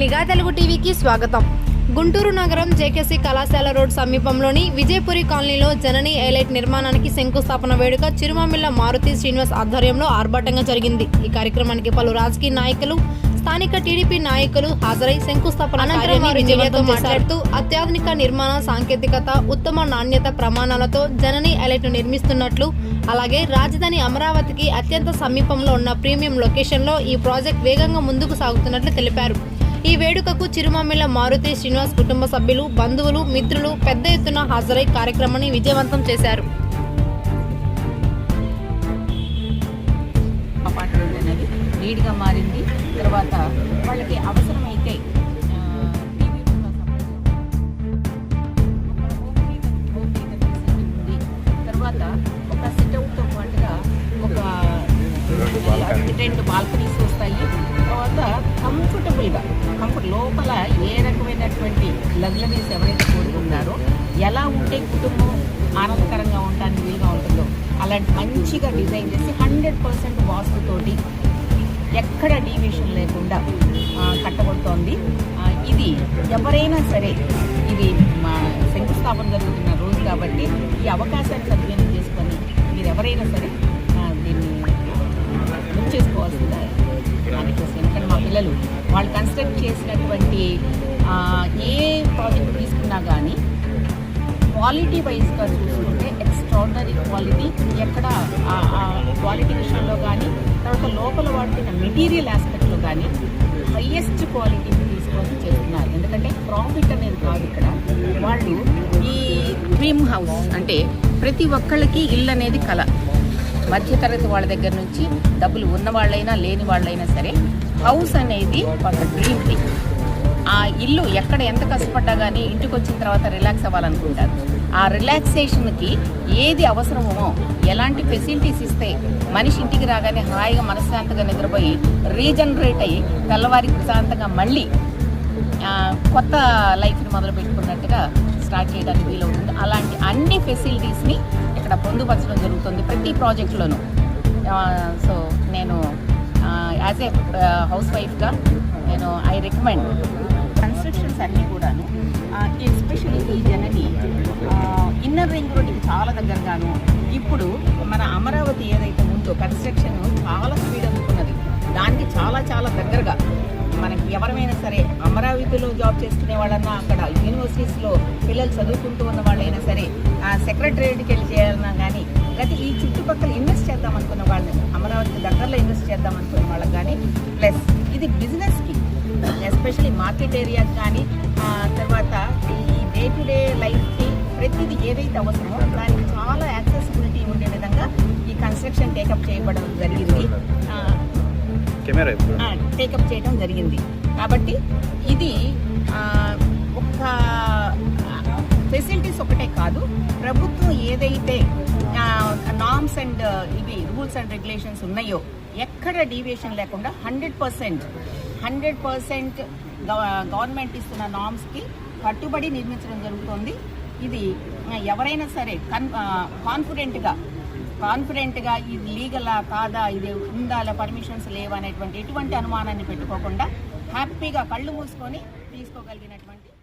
నిఘా తెలుగు టీవీకి స్వాగతం. గుంటూరు నగరం జేకేసీ కళాశాల రోడ్ సమీపంలోని విజయపురి కాలనీలో జనని ఎలైట్ నిర్మాణానికి శంకుస్థాపన వేడుక చిరుమామిళ్ళ మారుతి శ్రీనివాస్ ఆధ్వర్యంలో ఆర్భాటంగా జరిగింది. ఈ కార్యక్రమానికి పలు రాజకీయ నాయకులు స్థానిక టీడీపీ నాయకులు హాజరై శంకుస్థాపన మాట్లాడుతూ అత్యాధునిక నిర్మాణ సాంకేతికత ఉత్తమ నాణ్యత ప్రమాణాలతో జనని ఎలైట్ నిర్మిస్తున్నట్లు అలాగే రాజధాని అమరావతికి అత్యంత సమీపంలో ఉన్న ప్రీమియం లొకేషన్లో ఈ ప్రాజెక్ట్ వేగంగా ముందుకు సాగుతున్నట్లు తెలిపారు. ఈ వేడుకకు చిరుమామిళ్ళ మారుతి శ్రీనివాస్ కుటుంబ సభ్యులు బంధువులు మిత్రులు పెద్ద ఎత్తున హాజరై కార్యక్రమాన్ని విజయవంతం చేశారు. అపార్ట్మెంట్ అనేది నీట్గా మారింది. తర్వాత వాళ్ళకి అవసరమైతే తర్వాత ఒక సిట్అవుట్తో పాటుగా ఒక రెండు బాల్కనీస్ వస్తాయి. తర్వాత కంఫర్టబుల్గా కంఫర్ట్ లోపల ఏ రకమైనటువంటి లగ్జరీస్ ఎవరైతే కోరుకుంటారో ఎలా ఉంటే కుటుంబం ఆనందకరంగా ఉండడానికి వీలుగా ఉంటుందో అలాంటి మంచిగా డిజైన్ చేసి హండ్రెడ్ పర్సెంట్ వాస్తుతోటి ఎక్కడ డీవియేషన్ లేకుండా కట్టబడుతోంది. ఇది ఎవరైనా సరే ఇది మా శంకుస్థాపన జరుగుతున్న రోజు కాబట్టి ఈ అవకాశాన్ని సద్వినియోగం చేసుకొని మీరు ఎవరైనా సరే దీన్ని బుక్ చేసుకోవాల్సిందా. పిల్లలు వాళ్ళు కన్స్ట్రక్ట్ చేసినటువంటి ఏ ప్రాజెక్ట్ తీసుకున్నా కానీ క్వాలిటీ వైజ్గా చూసుకుంటే ఎక్స్ట్రాడినరీ క్వాలిటీ ఎక్కడ క్వాలిటీ విషయంలో కానీ తర్వాత లోపల వాడుతున్న మెటీరియల్ ఆస్పెక్ట్లో కానీ హయ్యెస్ట్ క్వాలిటీని తీసుకొని చేస్తున్నారు. ఎందుకంటే ప్రాఫిట్ అనేది కాదు ఇక్కడ. వాళ్ళు ఈ డ్రీమ్ హౌస్ అంటే ప్రతి ఒక్కళ్ళకి ఇల్లు అనేది కళ. మధ్యతరగతి వాళ్ళ దగ్గర నుంచి డబ్బులు ఉన్న వాళ్ళైనా లేని వాళ్ళైనా సరే హౌస్ అనేది ఒక డ్రీమ్ థింగ్ ఆ ఇల్లు ఎక్కడ ఎంత కష్టపడ్డా కానీ ఇంటికి వచ్చిన తర్వాత రిలాక్స్ అవ్వాలనుకుంటారు. ఆ రిలాక్సేషన్కి ఏది అవసరమో ఎలాంటి ఫెసిలిటీస్ ఇస్తే మనిషి ఇంటికి రాగానే హాయిగా మనశ్శాంతిగా నిద్రపోయి రీజనరేట్ అయ్యి తెల్లవారి ప్రశాంతంగా మళ్ళీ కొత్త లైఫ్ని మొదలు పెట్టుకున్నట్టుగా స్టార్ట్ చేయడానికి వీలవుతుంది. అలాంటి అన్ని ఫెసిలిటీస్ని ఇక్కడ పొందుపరచడం జరుగుతుంది ప్రతి ప్రాజెక్టులోనూ. సో నేను యాజ్ ఏ హౌస్ వైఫ్గా నేను ఐ రికమెండ్ కన్స్ట్రక్షన్స్ అన్నీ కూడాను. ఎస్పెషల్లీ ఈ జనని ఇన్నర్ రింగ్ రోడ్కి చాలా దగ్గరగాను. ఇప్పుడు మన అమరావతి ఏదైతే ఉందో కన్స్ట్రక్షన్ చాలా స్పీడ్ అందుకున్నది. దానికి చాలా చాలా దగ్గరగా. మనకి ఎవరైనా సరే అమరావతిలో జాబ్ చేసుకునే వాళ్ళన్నా అక్కడ యూనివర్సిటీస్లో పిల్లలు చదువుకుంటూ ఉన్న వాళ్ళైనా సరే సెక్రటరేట్కి వెళ్ళి చేయాలన్నా కానీ లేకపోతే ఈ చుట్టుపక్కల ఇన్వెస్ట్ చేద్దాం అనుకున్న వాళ్ళని అమరావతి దగ్గరలో ఇన్వెస్ట్ చేద్దాం అనుకున్న వాళ్ళకి కానీ ప్లస్ ఇది బిజినెస్కి ఎస్పెషల్లీ మార్కెట్ ఏరియాకి కానీ తర్వాత ఈ డే టు డే లైఫ్కి ప్రతిదీ ఏదైతే అవసరమో దానికి చాలా యాక్సెసిబిలిటీ ఉండే విధంగా ఈ కన్స్ట్రక్షన్ టేకప్ చేయబడడం జరిగింది. టేకప్ చేయడం జరిగింది. కాబట్టి ఇది ఒక ఫెసిలిటీస్ ఒకటే కాదు ప్రభుత్వం ఏదైతే నామ్స్ అండ్ uh, ఇవి రూల్స్ అండ్ రెగ్యులేషన్స్ ఉన్నాయో ఎక్కడ డీవియేషన్ లేకుండా hundred percent hundred percent government ఇస్తున్న నామ్స్కి కట్టుబడి నిర్మించడం జరుగుతుంది. ఇది ఎవరైనా సరే కన్ కాన్ఫిడెంట్గా కాన్ఫిడెంట్గా ఇది లీగలా కాదా ఇది ఉందా పర్మిషన్స్ లేవా అనేటువంటి ఎటువంటి అనుమానాన్ని పెట్టుకోకుండా హ్యాపీగా కళ్ళు మూసుకొని తీసుకోగలిగినటువంటి